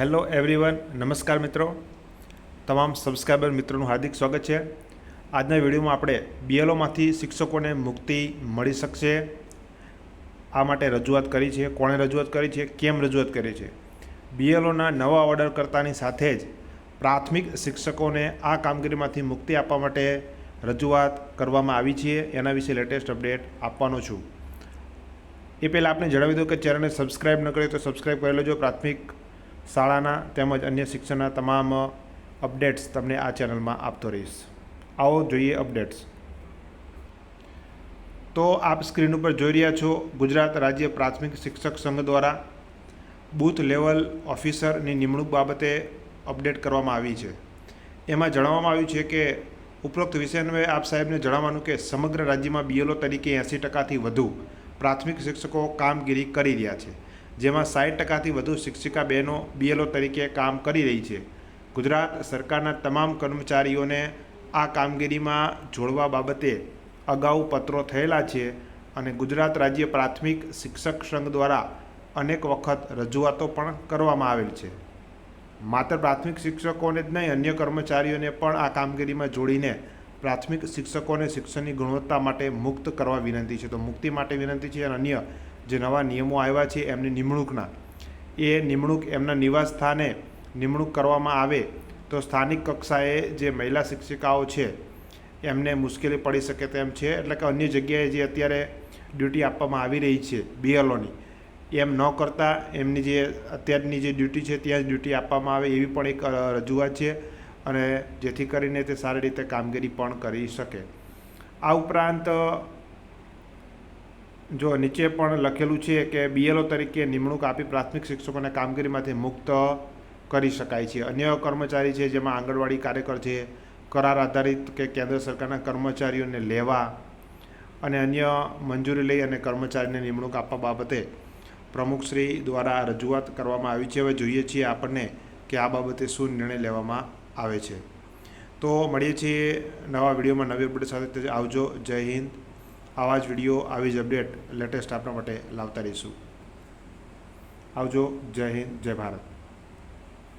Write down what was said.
Hello everyone, નમસ્કાર મિત્રો. તમામ સબસ્ક્રાઈબર મિત્રોનું હાર્દિક સ્વાગત છે. આજના વિડીયોમાં આપણે બીએલઓમાંથી શિક્ષકોને મુક્તિ મળી શકશે. આ માટે રજૂઆત કરી છે. કોણે રજૂઆત કરી છે? કેમ રજૂઆત કરી છે? બીએલઓના નવા ઓર્ડર કરતાની સાથે જ પ્રાથમિક શિક્ષકોને આ કામગીરીમાંથી મુક્તિ આપવા માટે રજૂઆત કરવામાં આવી છે. એના વિશે લેટેસ્ટ અપડેટ આપવાનો છું. એ પહેલાં આપણે જણાવી દઉં કે ચેનલને સબસ્ક્રાઈબ ન કરી તો સબસ્ક્રાઈબ કરી લેજો. પ્રાથમિક શાળાના તેમજ અન્ય શિક્ષણના તમામ અપડેટ્સ તમને આ ચેનલમાં આપતો રહીશ. આવો જોઈએ અપડેટ્સ. તો આપ સ્ક્રીન ઉપર જોઈ રહ્યા છો ગુજરાત રાજ્ય પ્રાથમિક શિક્ષક સંઘ દ્વારા બૂથ લેવલ ઓફિસરની નિમણૂક બાબતે અપડેટ કરવામાં આવી છે. એમાં જણાવવામાં આવ્યું છે કે ઉપરોક્ત વિષયન્વયે આપ સાહેબને જણાવવાનું કે સમગ્ર રાજ્યમાં બીએલઓ તરીકે એંસી ટકાથી વધુ પ્રાથમિક શિક્ષકો કામગીરી કરી રહ્યા છે. જેમાં સાઠ ટકાથી વધુ શિક્ષિકા બહેનો બીએલઓ તરીકે કામ કરી રહી છે. ગુજરાત સરકારના તમામ કર્મચારીઓને આ કામગીરીમાં જોડવા બાબતે અગાઉ પત્રો થયેલા છે અને ગુજરાત રાજ્ય પ્રાથમિક શિક્ષક સંઘ દ્વારા અનેક વખત રજૂઆતો પણ કરવામાં આવેલ છે. માત્ર પ્રાથમિક શિક્ષકોને જ નહીં, અન્ય કર્મચારીઓને પણ આ કામગીરીમાં જોડીને પ્રાથમિક શિક્ષકોને શિક્ષણની ગુણવત્તા માટે મુક્ત કરવા વિનંતી છે. તો મુક્તિ માટે વિનંતી છે અને અન્ય જે નવા નિયમો આવ્યા છે એમની નિમણૂકના. એ નિમણૂક એમના નિવાસ સ્થાને નિમણૂક કરવામાં આવે તો સ્થાનિક કક્ષાએ જે મહિલા શિક્ષિકાઓ છે, એમને મુશ્કેલી પડી શકે તેમ છે, એટલે કે અન્ય જગ્યાએ જે અત્યારે ડ્યુટી આપવામાં આવી રહી છે બીએલઓની એમ ન કરતાં એમની જે અત્યારની જે ડ્યુટી છે ત્યાં જ ડ્યુટી આપવામાં આવે એવી પણ એક રજૂઆત છે અને જેથી કરીને તે સારી રીતે કામગીરી પણ કરી શકે. આ ઉપરાંત જો નીચે પણ લખેલું છે કે બીએલઓ તરીકે નિમણૂક આપી પ્રાથમિક શિક્ષકોને કામગીરીમાંથી મુક્ત કરી શકાય છે. અન્ય કર્મચારી છે જેમાં આંગણવાડી કાર્યકર છે, કરાર આધારિત કે કેન્દ્ર સરકારના કર્મચારીઓને લેવા અને અન્ય મંજૂરી લઈ અને કર્મચારીને નિમણૂક આપવા બાબતે પ્રમુખશ્રી દ્વારા રજૂઆત કરવામાં આવી છે. હવે જોઈએ છીએ આપણને કે આ બાબતે શું નિર્ણય લેવામાં આવે છે. તો મળીએ છીએ નવા વિડીયોમાં. નવી અપડેટ સાથે. આવજો. જય હિન્દ. આવા જ વીડિયો, આવી જ અપડેટ લેટેસ્ટ આપણા માટે લાવતા રહીશું. આવજો. જય હિન્દ. જય ભારત.